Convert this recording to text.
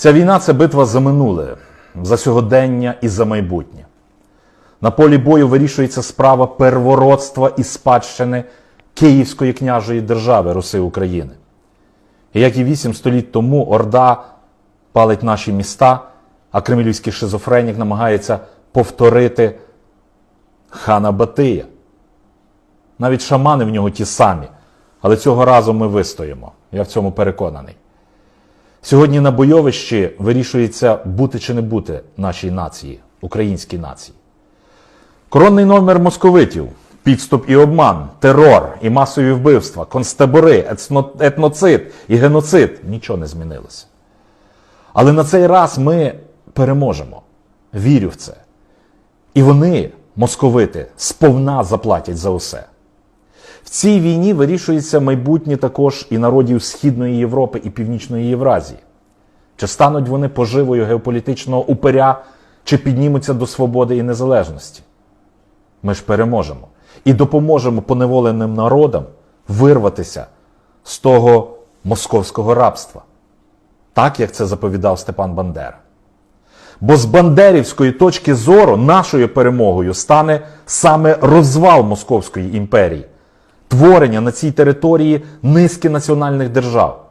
Ця війна це битва за минуле, за сьогодення і за майбутнє. На полі бою вирішується справа первородства і спадщини Київської княжої держави Руси України. І як і вісім століть тому Орда палить наші міста, а кремлівський шизофренік намагається повторити хана Батия. Навіть шамани в нього ті самі, але цього разу ми вистоїмо. Я в цьому переконаний. Сьогодні на бойовищі вирішується бути чи не бути нашій нації, українській нації. Коронний номер московитів, підступ і обман, терор і масові вбивства, концтабори, етноцид і геноцид нічого не змінилося. Але на цей раз ми переможемо. Вірю в це. І вони, московити, сповна заплатять за усе. В цій війні вирішується майбутнє також і народів Східної Європи і Північної Євразії. Чи стануть вони поживою геополітичного упиря, чи піднімуться до свободи і незалежності? Ми ж переможемо і допоможемо поневоленим народам вирватися з того московського рабства, так як це заповідав Степан Бандера. Бо з бандерівської точки зору нашою перемогою стане саме розвал Московської імперії, творення на цій території низки національних держав.